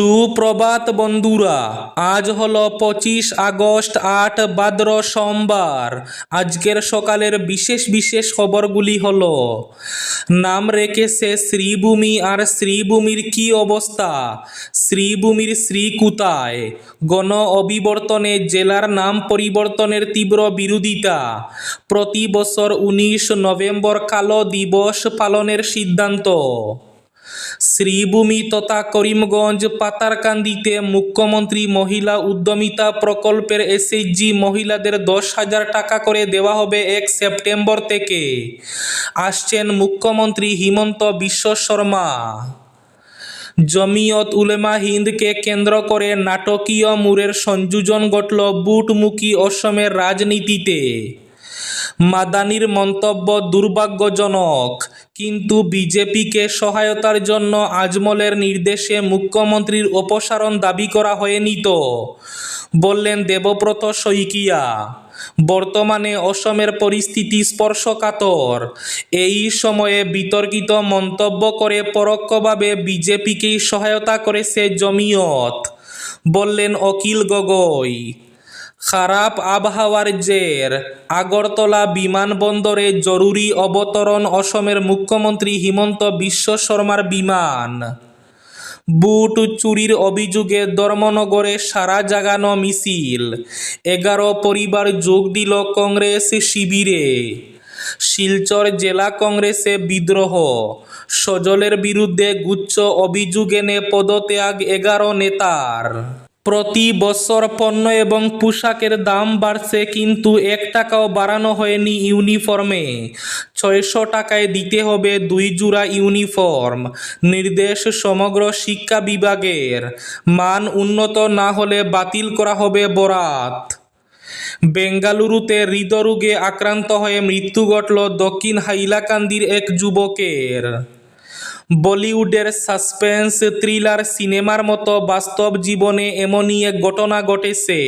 সুপ্রভাত বন্ধুরা, আজ হলো পঁচিশ আগস্ট আট বাদ্র সোমবার। আজকের সকালের বিশেষ বিশেষ খবরগুলি হলো, নাম রেখেছে শ্রীভূমি আর শ্রীভূমির কি অবস্থা? শ্রীভূমির শ্রী কোথায়? গণ অবিবর্তনে জেলার নাম পরিবর্তনের তীব্র বিরোধিতা। প্রতি বছর উনিশ নভেম্বর কালো দিবস পালনের সিদ্ধান্ত। শ্রীভূমি তথা করিমগঞ্জ, পাতারকান্দিতে মুখ্যমন্ত্রী মহিলা উদ্যমিতা প্রকল্পের এসএইচজি মহিলাদের দশ হাজার টাকা করে দেওয়া হবে এক সেপ্টেম্বর থেকে। আসছেন মুখ্যমন্ত্রী হিমন্ত বিশ্ব শর্মা। জমিয়ত উলেমা হিন্দকে কেন্দ্র করে নাটকীয় মুরের সংযোজন ঘটল বুটমুখী অসমের রাজনীতিতে। মাদানির মন্তব্য দুর্ভাগ্যজনক। কিন্তু বিজেপিকে সহায়তার জন্য আজমলের নির্দেশে মুখ্যমন্ত্রীর অপসারণ দাবি করা হয়নি তো। বললেন দেবব্রত শইকিয়া, বর্তমানে অসমের পরিস্থিতি স্পর্শকাতর। এই সময়ে বিতর্কিত মন্তব্য করে পরোক্ষভাবে বিজেপিকেই সহায়তা করেছে জমিয়ত, বললেন অকিল গগৈ। খারাপ আবহাওয়ার জের। আগরতলা বিমানবন্দরে জরুরি অবতরণ অসমের মুখ্যমন্ত্রী হিমন্ত বিশ্ব শর্মার বিমান। বুট চুরির অভিযোগে ধর্মনগরে সারা জাগানো মিছিল। এগারো পরিবার যোগ দিল কংগ্রেস শিবিরে। শিলচর জেলা কংগ্রেসে বিদ্রোহ। সজলের বিরুদ্ধে গুচ্ছ অভিযোগ এনে পদত্যাগ এগারো নেতার। প্রতি বছর পণ্য এবং পোশাকের দাম বাড়ছে, কিন্তু এক টাকাও বাড়ানো হয়নি ইউনিফর্মে। ছয়শো টাকায় দিতে হবে দুই জোড়া ইউনিফর্ম, নির্দেশ সমগ্র শিক্ষা বিভাগের। মান উন্নত না হলে বাতিল করা হবে বরাত। বেঙ্গালুরুতে হৃদরোগে আক্রান্ত হয়ে মৃত্যু ঘটল দক্ষিণ হাইলাকান্দির এক যুবকের। বলিউডের সাসপেন্স থ্রিলার সিনেমার মতো বাস্তব জীবনে এমনই এক ঘটনা ঘটেছে।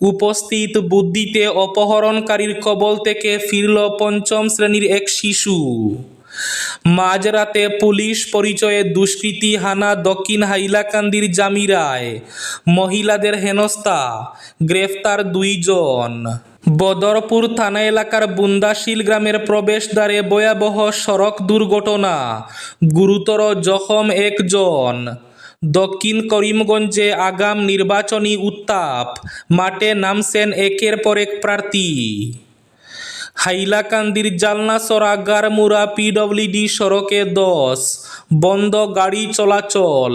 উপস্থিত বুদ্ধিতে অপহরণকারীর কবল থেকে ফিরল পঞ্চম শ্রেণির এক শিশু। মাঝরাতে পুলিশ পরিচয়ে দুষ্কৃতী হানা দক্ষিণ হাইলাকান্দির জামিরায়। মহিলাদের হেনস্থা, গ্রেফতার দুইজন। বদরপুর থানা এলাকার বুন্দাশিল গ্রামের প্রবেশদ্বারে ভয়াবহ সড়ক দুর্ঘটনা, গুরুতর জখম একজন। দক্ষিণ করিমগঞ্জে আগাম নির্বাচনী উত্তাপ, মাঠে নামছেন একের পর এক প্রার্থী। হাইলাকান্দির জালনা সরাগার গারমুরা পিডব্লিউডি সড়কে দশ বন্ধ গাড়ি চলাচল।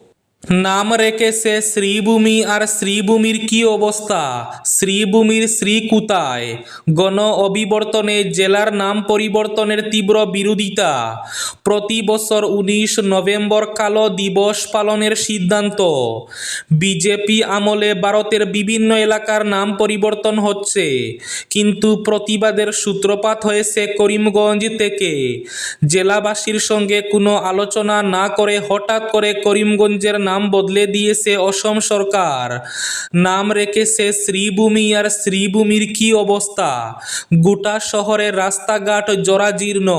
নাম রেখেছে শ্রীভূমি আর শ্রীভূমির কি অবস্থা? শ্রীভূমির শ্রী কোথায় গণ অবিবর্তনে জেলার নাম পরিবর্তনের তীব্র বিরোধিতা। প্রতি বছর উনিশ নভেম্বর কালো দিবস পালনের সিদ্ধান্ত। বিজেপি আমলে ভারতের বিভিন্ন এলাকার নাম পরিবর্তন হচ্ছে। কিন্তু প্রতিবাদের সূত্রপাত হয়েছে করিমগঞ্জ থেকে। জেলাবাসীর সঙ্গে কোনো আলোচনা না করে হঠাৎ করে করিমগঞ্জের নাম বদলে দিয়েছে অসম সরকার। নাম রেখেছে শ্রীভূমি আর শ্রীভূমির কি অবস্থা? গোটা শহরের রাস্তাঘাট জরাজীর্ণ।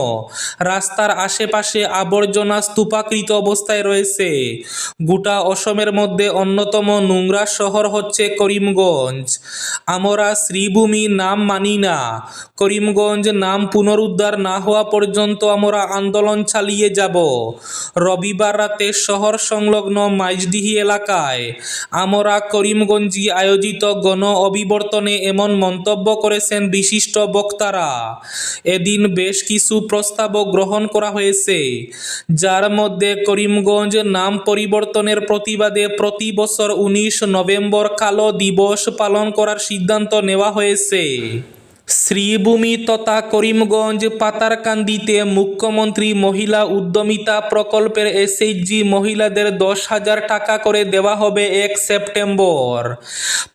রাস্তার আশেপাশে আবর্জনা স্তূপাকৃত অবস্থায় রয়েছে। গোটা অসমের মধ্যে অন্যতম নোংরা শহর হচ্ছে করিমগঞ্জ। আমরা শ্রীভূমি নাম মানি না। করিমগঞ্জ নাম পুনরুদ্ধার না হওয়া পর্যন্ত আমরা আন্দোলন চালিয়ে যাব। রবিবার রাতে শহর সংলগ্ন মাইজডিহি এলাকায়। আমরা করিমগঞ্জি আয়োজিত গণ অবিবর্তনে এমন মন্তব্য করেছেন বিশিষ্ট বক্তারা। এদিন বেশ কিছু প্রস্তাবও গ্রহণ করা হয়েছে, যার মধ্যে করিমগঞ্জ নাম পরিবর্তনের প্রতিবাদে প্রতি বছর উনিশ নভেম্বর কালো দিবস পালন করার সিদ্ধান্ত নেওয়া হয়েছে। শ্রীভূমি তথা করিমগঞ্জ পাতারকান্দিতে মুখ্যমন্ত্রী মহিলা উদ্যমিতা প্রকল্পের এসএইচজি মহিলাদের দশ হাজার টাকা করে দেওয়া হবে এক সেপ্টেম্বর।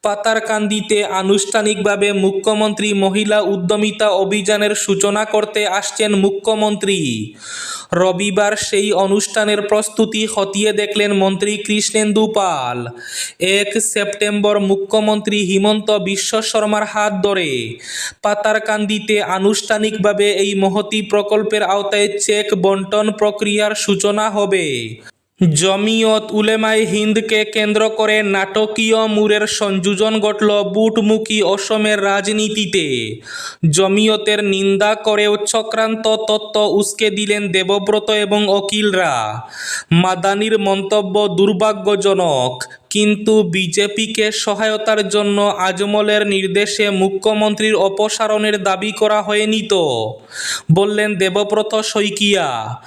পাতারকান্দিতে আনুষ্ঠানিকভাবে মুখ্যমন্ত্রী মহিলা উদ্যমিতা অভিযানের সূচনা করতে আসছেন মুখ্যমন্ত্রী। রবিবার সেই অনুষ্ঠানের প্রস্তুতি খতিয়ে দেখলেন মন্ত্রী কৃষ্ণেন্দু পাল। এক সেপ্টেম্বর মুখ্যমন্ত্রী হিমন্ত বিশ্ব শর্মার হাত ধরে পাতারকান্দিতে আনুষ্ঠানিকভাবে এই মহতি প্রকল্পের আওতায় চেক বন্টন প্রক্রিয়ার সূচনা হবে। জমিয়ত উলেমায়ে হিন্দকে কেন্দ্র করে নাটকীয় মুরের সংযোজন ঘটল বুটমুখী অসমের রাজনীতিতে। জমিয়তের নিন্দা করেও চক্রান্ত তত্ত্ব উস্কে দিলেন দেবব্রত এবং অকিলরা। মাদানির মন্তব্য দুর্ভাগ্যজনক। কিন্তু বিজেপিকে সহায়তার জন্য আজমলের নির্দেশে মুখ্যমন্ত্রীর অপসারণের দাবি করা হয়নি তো, বললেন দেবব্রত শইকিয়া।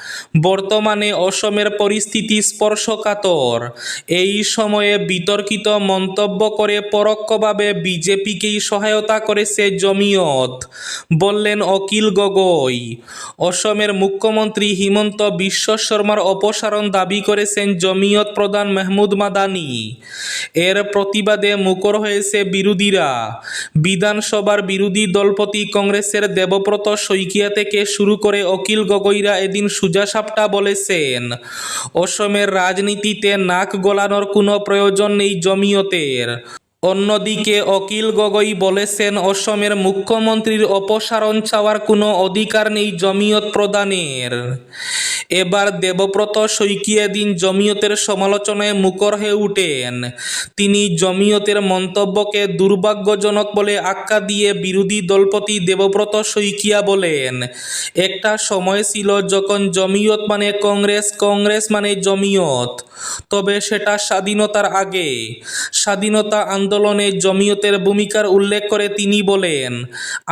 বর্তমানে অসমের পরিস্থিতি স্পর্শকাতর। এই সময়ে বিতর্কিত মন্তব্য করে পরোক্ষভাবে বিজেপিকেই সহায়তা করেছে জমিয়ত, বললেন অকিল গগৈ। অসমের মুখ্যমন্ত্রী হিমন্ত বিশ্ব শর্মার অপসারণ দাবি করেছেন জমিয়ত প্রধান মেহমুদ মাদানি। এর প্রতিবাদে মুখর হয়েছে বিরোধীরা। বিধানসভার বিরোধী দলপতি কংগ্রেসের দেবব্রত শইকিয়া থেকে শুরু করে অকিল গগৈরা এদিন সুজা সাপটা বলেছেন, অসমের রাজনীতিতে নাক গলানোর কোনো প্রয়োজন নেই জমিয়তের। অন্যদিকে অকিল গগৈ বলেছেন, অসমের মুখ্যমন্ত্রীর অপসারণ চাওয়ার কোনো অধিকার নেই জমিয়ত প্রদানের। এবার দেবব্রত শইকিয়া দিন জমিয়তের সমালোচনায় মুখর হয়ে উঠেন। তিনি জমিয়তের মন্তব্যকে দুর্ভাগ্যজনক বলে আখ্যা দিয়ে বিরোধী দলপতি দেবব্রত শইকিয়া বলেন, একটা সময় ছিল যখন জমিয়ত মানে কংগ্রেস কংগ্রেস মানে জমিয়ত। তবে সেটা স্বাধীনতার আগে। স্বাধীনতা আন্দোলনে জমিয়তের ভূমিকার উল্লেখ করে তিনি বলেন,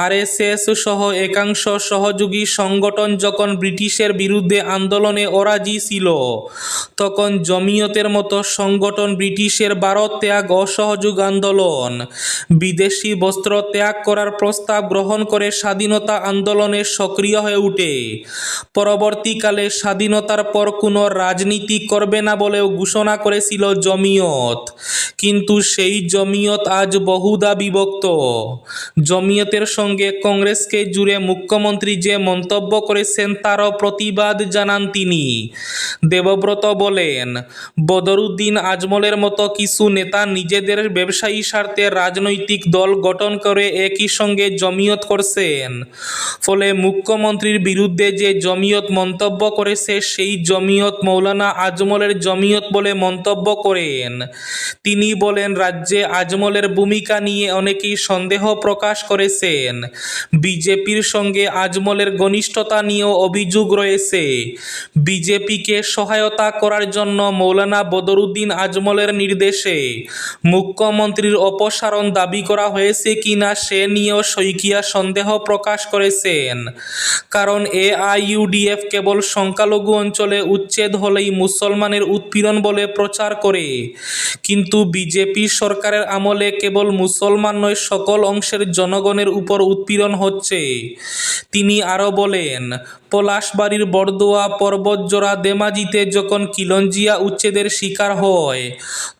আরএসএস সহ একাংশ সহযোগী সংগঠন যখন ব্রিটিশের বিরুদ্ধে আন্দোলনে অরাজি ছিল, তখন জমিয়তের মতো সংগঠন ব্রিটিশের ভারত ত্যাগ অসহযোগ আন্দোলন, বিদেশি বস্ত্র ত্যাগ করার প্রস্তাব গ্রহণ করে স্বাধীনতা আন্দোলনে সক্রিয় হয়ে ওঠে পরবর্তীকালে স্বাধীনতার পর কোনো রাজনীতি করবে না বলেও ঘোষণা করেছিল জমিয়ত। কিন্তু সেই জমিয়ত আজ বহুদা বিভক্ত। জমিয়তের সঙ্গে কংগ্রেসকে জুড়ে মুখ্যমন্ত্রী যে মন্তব্য করেছেন তারও প্রতিবাদ জানান তিনি। দেবব্রত বলেন, বদরুদ্দিন আজমলের মতো কিছু নেতা নিজেদের ব্যবসায়ী স্বার্থে রাজনৈতিক দল গঠন করে একই সঙ্গে জমিয়ত করছেন। ফলে মুখ্যমন্ত্রীর বিরুদ্ধে যে জমিয়ত মন্তব্য করেছে, সেই জমিয়ত মৌলানা আজমলের জমিয়ত বলে মন্তব্য করেন। তিনি বলেন, রাজ্যে আজমলের ভূমিকা নিয়ে অনেকেই সন্দেহ প্রকাশ করেছেন। বিজেপির সঙ্গে আজমলের ঘনিষ্ঠতা নিয়েও অভিযোগ রয়েছে। বিজেপিকে সহায়তা করার জন্য মৌলানা বদরুদ্দিন আজমলের নির্দেশে মুখ্যমন্ত্রীর অপসারণ দাবি করা হয়েছে কিনা সে নিয়েও শৈকিয়া সন্দেহ প্রকাশ করেছেন। কারণ এআইইউডিএফ কেবল সংখ্যালঘু অঞ্চলে উচ্ছেদ হলেই মুসলমানের উৎপীড়ন বলে প্রচার করে। কিন্তু বিজেপি সরকারের আমলে কেবল মুসলমান নয়, সকল অংশের জনগণের উপর উৎপীড়ন হচ্ছে। তিনি আরও বলেন, পলাশবাড়ির বরদোয়া পর্বতজোড়া দেমাজিতে যখন কিলঞ্জিয়া উচ্ছেদের শিকার হয়,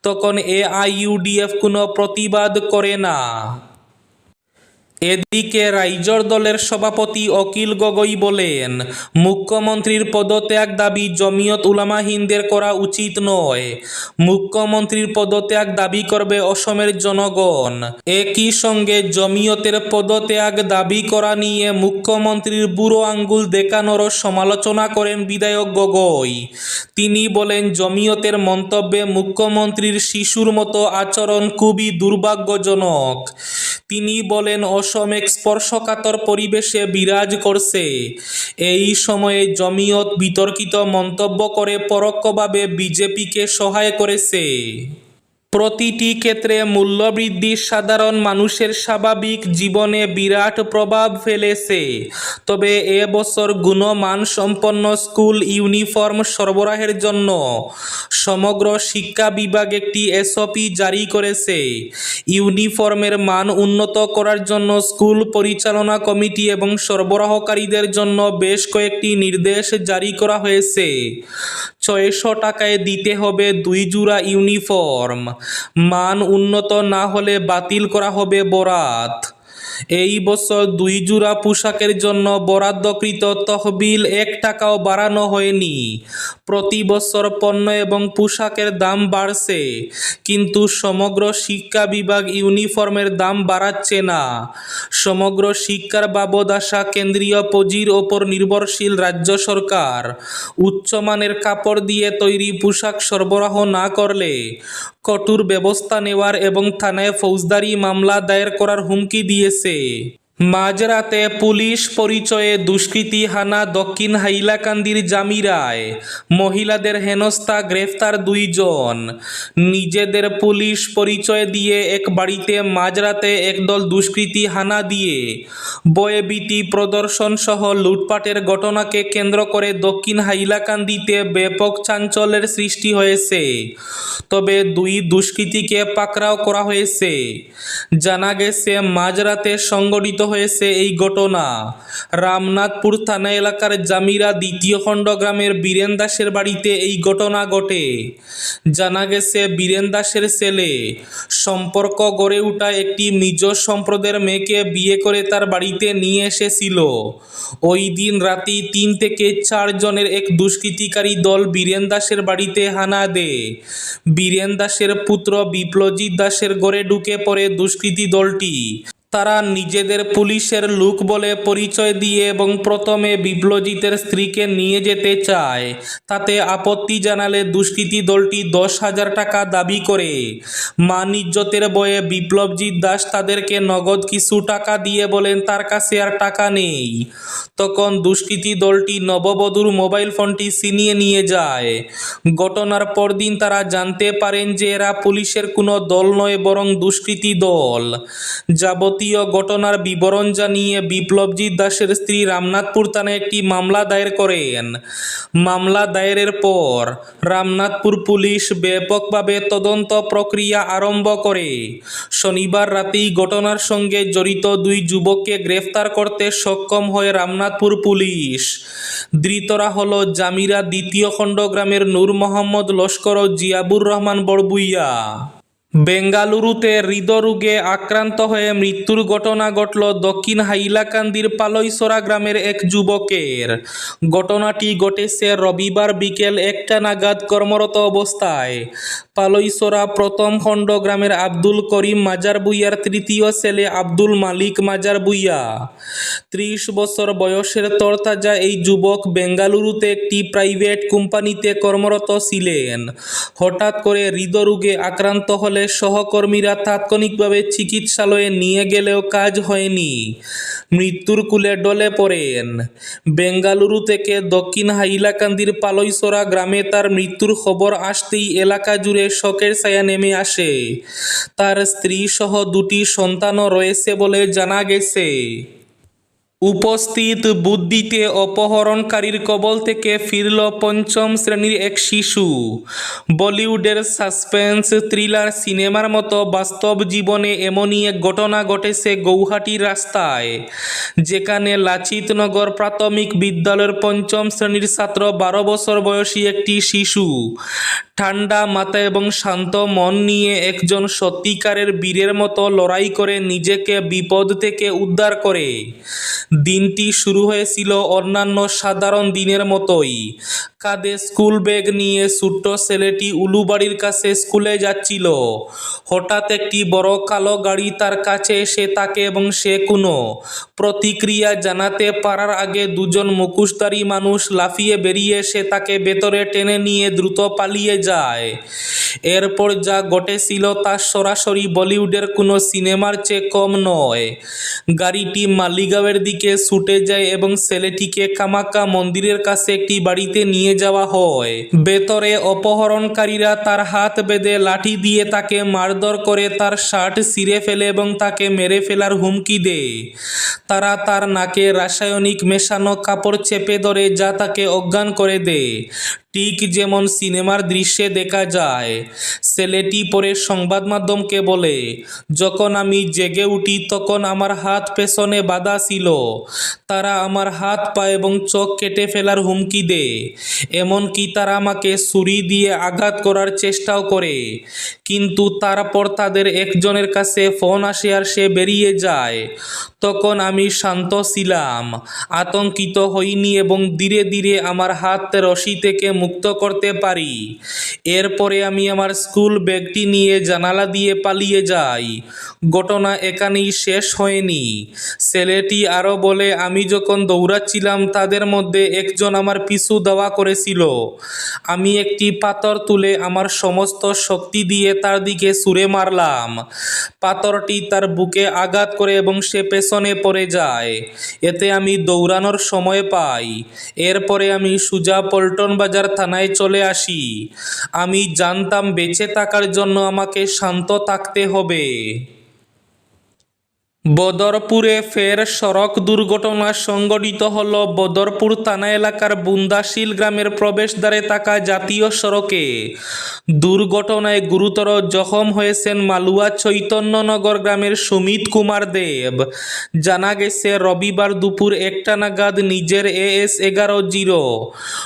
তখন এআইইউডিএফ কোনো প্রতিবাদ করে না। এদিকে রাইজর দলের সভাপতি অকিল গগৈ বলেন, মুখ্যমন্ত্রীর পদত্যাগ দাবি জমিয়ত উলামা হিন্দের করা উচিত নয়। মুখ্যমন্ত্রীর পদত্যাগ দাবি করবে অসমের জনগণ। একই সঙ্গে জমিয়তের পদত্যাগ দাবি করা নিয়ে মুখ্যমন্ত্রীর বুড়ো আঙ্গুল দেখানোরও সমালোচনা করেন বিধায়ক গগৈ। তিনি বলেন, জমিয়তের মন্তব্যে মুখ্যমন্ত্রীর শিশুর মতো আচরণ খুবই দুর্ভাগ্যজনক। তিনি বলেন, অসম এক স্পর্শকাতর পরিবেশে বিরাজ করছে। এই সময়ে জমিয়ত বিতর্কিত মন্তব্য করে পরোক্ষভাবে বিজেপিকে সহায় করেছে। প্রতিটি ক্ষেত্রে মূল্যবৃদ্ধি সাধারণ মানুষের স্বাভাবিক জীবনে বিরাট প্রভাব ফেলেছে। তবে এবছর গুণমান সম্পন্ন স্কুল ইউনিফর্ম সরবরাহের জন্য সমগ্র শিক্ষা বিভাগ একটি এসওপি জারি করেছে। ইউনিফর্মের মান উন্নত করার জন্য স্কুল পরিচালনা কমিটি এবং সরবরাহকারীদের জন্য বেশ কয়েকটি নির্দেশ জারি করা হয়েছে। ছয়শো টাকায় দিতে হবে দুই জোড়া ইউনিফর্ম। মান উন্নত না হলে বাতিল করা হবে বরাত। এই বছর দুই জোড়া পোশাকের জন্য বরাদ্দকৃত তহবিল এক টাকাও বাড়ানো হয়নি। প্রতি বছর পণ্য এবং পোশাকের দাম বাড়ছে, কিন্তু সমগ্র শিক্ষা বিভাগ ইউনিফর্মের দাম বাড়াচ্ছে না। সমগ্র শিক্ষার বাবদ আসা কেন্দ্রীয় পুঁজির ওপর নির্ভরশীল রাজ্য সরকার। উচ্চমানের কাপড় দিয়ে তৈরি পোশাক সরবরাহ না করলে কঠোর ব্যবস্থা নেওয়ার এবং থানায় ফৌজদারি মামলা দায়ের করার হুমকি দিয়েছে say মাঝরাতে পুলিশ পরিচয়ে দুষ্কৃতী হানা দক্ষিণ হাইলাকান্দির জামিরায়। মহিলাদের হেনস্থা, গ্রেফতার দুইজন। নিজেদের পুলিশ পরিচয় দিয়ে এক বাড়িতে মাঝরাতে একদল দুষ্কৃতী হানা দিয়ে বয়বীতি প্রদর্শন সহ লুটপাটের ঘটনাকে কেন্দ্র করে দক্ষিণ হাইলাকান্দিতে ব্যাপক চাঞ্চল্যের সৃষ্টি হয়েছে। তবে দুই দুষ্কৃতীকে পাকড়াও করা হয়েছে। জানা গেছে, মাঝরাতে সংঘটিত হয়েছে এই ঘটনা। রামনাথপুর থানা এলাকার জামিরা দ্বিতীয় খণ্ড গ্রামের বীরেন দাসের বাড়িতে এই ঘটনা ঘটে। জানা গেছে, বীরেন দাসের ছেলে সম্পর্ক গড়ে ওঠা একটি মিজ সম্প্রদায়ের মেয়েকে বিয়ে করে তার বাড়িতে নিয়ে এসেছিল। ওই দিন রাতে তিন থেকে চার জনের এক দুষ্কৃতিকারী দল বীরেন দাসের বাড়িতে হানা দেয়। বীরেন দাসের পুত্র বিপ্লজিৎ দাসের গড়ে ঢুকে পড়ে দুষ্কৃতী দলটি। তারা নিজেদের পুলিশের লুক বলে পরিচয় দিয়ে এবং প্রথমে বিপ্লজিতের স্ত্রীকে নিয়ে যেতে চায়। তাতে আপত্তি জানালে দুষ্কৃতী দলটি দশ হাজার টাকা দাবি করে। মান ইজ্জতের বয়ে বিপ্লবজিৎ দাস তাদেরকে নগদ কিছু টাকা দিয়ে বলেন, তার কাছে আর টাকা নেই। তখন দুষ্কৃতী দলটি নববধূর মোবাইল ফোনটি ছিনিয়ে নিয়ে যায়। ঘটনার পরদিন তারা জানতে পারেন যে এরা পুলিশের কোনো দল নয়, বরং দুষ্কৃতী দল। যাবতীয় ঘটনার বিবরণ জানিয়ে বিপ্লবজিৎ দাসের স্ত্রী রামনাথপুর থানায় একটি মামলা দায়ের করেন। মামলা দায়েরের পর রামনাথপুর পুলিশ ব্যাপকভাবে তদন্ত প্রক্রিয়া আরম্ভ করে। শনিবার রাতেই ঘটনার সঙ্গে জড়িত দুই যুবককে গ্রেফতার করতে সক্ষম হয় রামনাথপুর পুলিশ। ধৃতরা হল জামিরা দ্বিতীয় খণ্ড গ্রামের নূর মোহাম্মদ লস্কর ও জিয়াবুর রহমান বড়বুইয়া। বেঙ্গালুরুতে হৃদরোগে আক্রান্ত হয়ে মৃত্যুর ঘটনা ঘটল দক্ষিণ হাইলাকান্দির পালইসরা গ্রামের এক যুবকের। ঘটনাটি ঘটেছে রবিবার বিকেল একটা নাগাদ কর্মরত অবস্থায়। পালইসরা প্রথম খণ্ড গ্রামের আব্দুল করিম মাজার বুইয়ার তৃতীয় ছেলে আব্দুল মালিক মাজার বুইয়া। ত্রিশ বছর বয়সের তরতাজা এই যুবক বেঙ্গালুরুতে একটি প্রাইভেট কোম্পানিতে কর্মরত ছিলেন। হঠাৎ করে হৃদরোগে আক্রান্ত হলে সহকর্মীরা তাৎক্ষণিকভাবে চিকিৎসালয়ে নিয়ে গেলেও কাজ হয়নি। মৃত্যুর কুলে ডলে পড়েন। বেঙ্গালুরু থেকে দক্ষিণ হাইলাকান্দির পালইসরা গ্রামে তার মৃত্যুর খবর আসতেই এলাকা জুড়ে শোকের ছায়া নেমে আসে। তার স্ত্রী সহ দুটি সন্তানও রয়েছে বলে জানা গেছে। উপস্থিত বুদ্ধিতে অপহরণকারীর কবল থেকে ফিরল পঞ্চম শ্রেণির এক শিশু। বলিউডের সাসপেন্স থ্রিলার সিনেমার মতো বাস্তব জীবনে এমনই এক ঘটনা ঘটেছে গৌহাটির রাস্তায়, যেখানে লাচিতনগর প্রাথমিক বিদ্যালয়ের পঞ্চম শ্রেণির ছাত্র বারো বছর বয়সী একটি শিশু। ঠান্ডা মাথা এবং শান্ত মন নিয়ে একজন সত্যিকারের বীরের মতো লড়াই করে নিজেকে বিপদ থেকে উদ্ধার করে। দিনটি শুরু হয়েছিল অন্যান্য সাধারণ দিনের মতোই। কাঁধে স্কুল ব্যাগ নিয়ে ছোট্ট ছেলেটি উলুবাড়ির কাছে স্কুলে যাচ্ছিল। হঠাৎ একটি বড় কালো গাড়ি তার কাছে এসে তাকে এবং সে কোনো প্রতিক্রিয়া জানাতে পারার আগে দুজন মুখোশধারী মানুষ লাফিয়ে বেরিয়ে এসে তাকে ভেতরে টেনে নিয়ে দ্রুত পালিয়ে যায়। এরপর যা ঘটেছিল তা সরাসরি বলিউডের কোনো সিনেমার চেয়ে কম নয়। গাড়িটি মালিগাঁওয়ের দিকে দিকে ছুটে যায় এবং ছেলেটিকে কামাক্কা মন্দিরের কাছে একটি বাড়িতে নিয়ে যাওয়া হয়। বেতরে অপহরণকারীরা তার হাত বেঁধে লাঠি দিয়ে তাকে মারধর করে তার শার্ট ছিঁড়ে ফেলে এবং তাকে মেরে ফেলার হুমকি দেয়। তারা তার নাকে রাসায়নিক মেশানো কাপড় চেপে ধরে যা তাকে অজ্ঞান করে দেয়। ঠিক যেমন সিনেমার দৃশ্যে দেখা যায়, ছেলেটি পরে সংবাদ মাধ্যমকে বলে, যখন আমি জেগে উঠি তখন আমার হাত পেছনে বাঁধা ছিল। তারা আমার হাত পা এবং চোখ কেটে ফেলার হুমকি দেয়। এমনকি তারা আমাকে ছুরি দিয়ে আঘাত করার চেষ্টাও করে। কিন্তু তারপর তাদের একজনের কাছে ফোন আসে আর সে বেরিয়ে যায়। তখন আমি শান্ত ছিলাম, আতঙ্কিত হইনি এবং ধীরে ধীরে আমার হাত রশি থেকে মুক্ত করতে পারি। এরপরে আমি আমার স্কুল ব্যাগটি নিয়ে জানালা দিয়ে পালিয়ে যাই। ঘটনা এখানেই শেষ হয়নি। ছেলেটি আরও বলে, আমি যখন দৌড়াচ্ছিলাম, তাদের মধ্যে একজন আমার পিছু দেওয়া করেছিল। আমি একটি পাথর তুলে আমার সমস্ত শক্তি দিয়ে তার দিকে ছুঁড়ে মারলাম। পাথরটি তার বুকে আঘাত করে এবং সে পেছনে পড়ে যায়। এতে আমি দৌড়ানোর সময় পাই। এরপরে আমি সুজা পল্টন বাজার থানায় চলে আসি। আমি জানতাম বেঁচে থাকার জন্য আমাকে শান্ত থাকতে হবে। বদরপুরে ফের সড়ক দুর্ঘটনা সংঘটিত হল। বদরপুর থানা এলাকার বুন্দাশিল গ্রামের প্রবেশদ্বারে থাকা জাতীয় সড়কে। দুর্ঘটনায় গুরুতর জখম হয়েছেন মালুয়া চৈতন্যনগর গ্রামের সুমিত কুমার দেব। জানা গেছে, রবিবার দুপুর একটা নাগাদ নিজের এএস এগারো জিরো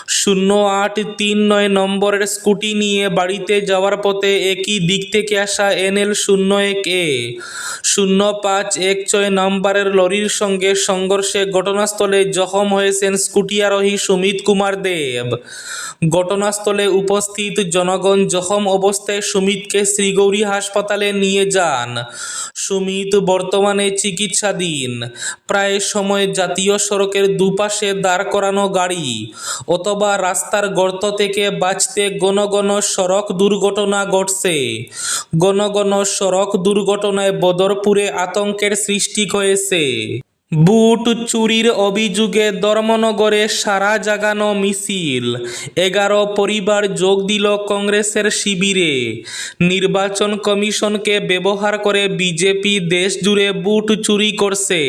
শূন্য আট তিন নয় নম্বরের স্কুটি নিয়ে বাড়িতে যাওয়ার পথে একই দিক থেকে আসা এনএল শূন্য এক এ, শূন্য পাঁচ এক ছয় নম্বরের লরির সঙ্গে সংঘর্ষে ঘটনাস্থলে জখম হয়েছেন স্কুটি আরোহী সুমিত কুমার দেব। ঘটনাস্থলে উপস্থিত জনগণ জখম অবস্থায় সুমিতকে শ্রীগৌরী হাসপাতালে নিয়ে যান। সুমিত বর্তমানে চিকিৎসাধীন। প্রায় সময় জাতীয় সড়কের দুপাশে দাঁড় করানো গাড়ি অথবা রাস্তার গর্ত থেকে বাঁচতে ঘন ঘন সড়ক দুর্ঘটনা ঘটছে। ঘন ঘন সড়ক দুর্ঘটনায় বদরপুরে আতঙ্কের সৃষ্টি হয়েছে। বুট চুরির অভিযোগে ধর্মনগরে সারা জাগানো মিছিল। এগারো পরিবার যোগ দিল কংগ্রেসের শিবিরে। নির্বাচন কমিশনকে ব্যবহার করে বিজেপি দেশ জুড়ে বুট চুরি করছে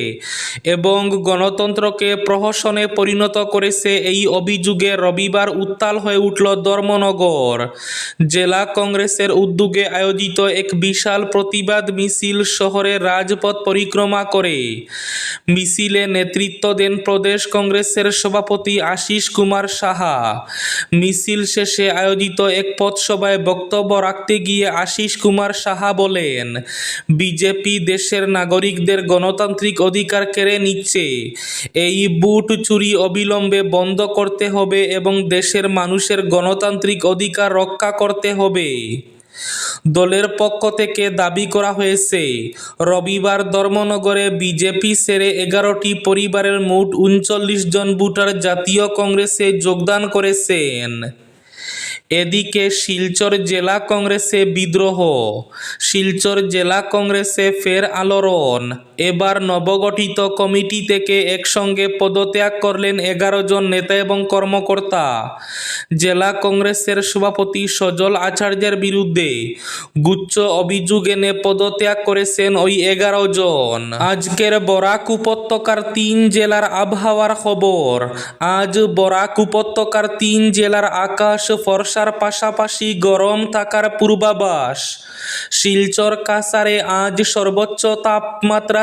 এবং গণতন্ত্রকে প্রহসনে পরিণত করেছে এই অভিযোগে রবিবার উত্তাল হয়ে উঠল ধর্মনগর। জেলা কংগ্রেসের উদ্যোগে আয়োজিত এক বিশাল প্রতিবাদ মিছিল শহরের রাজপথ পরিক্রমা করে। মিছিলে নেতৃত্ব দেন প্রদেশ কংগ্রেসের সভাপতি আশিস কুমার সাহা। মিছিল শেষে আয়োজিত এক পথসভায় বক্তব্য রাখতে গিয়ে আশিস কুমার সাহা বলেন, বিজেপি দেশের নাগরিকদের গণতান্ত্রিক অধিকার কেড়ে নিচ্ছে। এই বুট চুরি অবিলম্বে বন্ধ করতে হবে এবং দেশের মানুষের গণতান্ত্রিক অধিকার রক্ষা করতে হবে। দলের পক্ষ থেকে দাবি করা হয়েছে, রবিবার ধর্মনগরে বিজেপি সেরে এগারোটি পরিবারের মোট উনচল্লিশ জন ভোটার জাতীয় কংগ্রেসে যোগদান করেছেন। এদিকে শিলচর জেলা কংগ্রেসে বিদ্রোহ, শিলচর জেলা কংগ্রেসে ফের আলোড়ন। এবার নবগঠিত কমিটি থেকে একসঙ্গে পদত্যাগ করলেন এগারো জন নেতা এবং কর্মকর্তা। জেলা কংগ্রেসের সভাপতি সজল আচার্যের বিরুদ্ধে গুচ্ছ অভিযোগ এনে পদত্যাগ করেছেন ওই এগারো জন। আজকের বরাক উপত্যকার তিন জেলার আবহাওয়ার খবর। আজ বরাক উপত্যকার তিন জেলার আকাশ ফর্সার পাশাপাশি গরম থাকার পূর্বাভাস। শিলচর কাসারে আজ সর্বোচ্চ তাপমাত্রা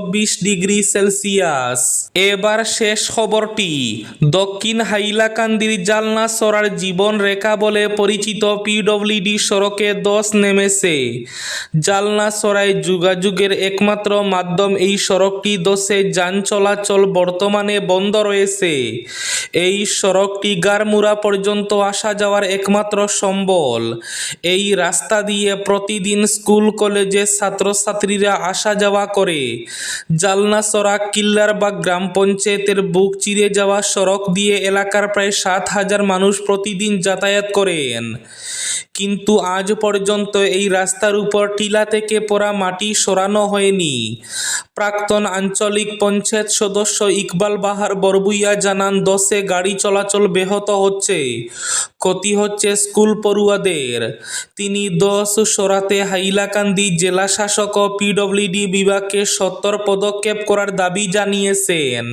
চব্বিশ ডিগ্রি সেলসিয়াস। এবার শেষ খবরটি। দক্ষিণ হাইলাকান্দির জালনা সরার জীবন রেখা বলে পরিচিত পিডব্লিউডি সড়কে দশ নেমেছে। জালনা সরাই যোগাযোগের একমাত্র মাধ্যম এই সড়কটি দশে যান চলাচল বর্তমানে বন্ধ রয়েছে। এই সড়কটি গারমুরা পর্যন্ত আসা যাওয়ার একমাত্র সম্বল। এই রাস্তা দিয়ে প্রতিদিন স্কুল, কলেজে ছাত্রছাত্রীরা আসা যাওয়া করে। জালনাসরা কিল্লারবাগ গ্রাম পঞ্চায়েতের বুক চিরে যাওয়া সড়ক দিয়ে এলাকার প্রায় সাত হাজার মানুষ প্রতিদিন যাতায়াত করেন। কিন্তু আজ পর্যন্ত এই রাস্তার উপর টিলা থেকে পড়া মাটি সরানো হয়নি। প্রাক্তন আঞ্চলিক পঞ্চায়েত সদস্য ইকবাল বাহার বরবুইয়া জানান, দশে গাড়ি চলাচল ব্যাহত হচ্ছে। ক্ষতি হচ্ছে স্কুল পড়ুয়াদের। তিনি দশ সরাতে হাইলাকান্দি জেলা শাসক ও পিডব্লিউডি বিভাগকে সত্তর পদক্ষেপ করার দাবি জানিয়েছেন।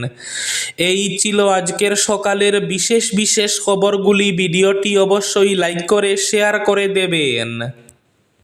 এই ছিল আজকের সকালের বিশেষ বিশেষ খবরগুলি। ভিডিওটি অবশ্যই লাইক করে, শেয়ার করে দেবেন।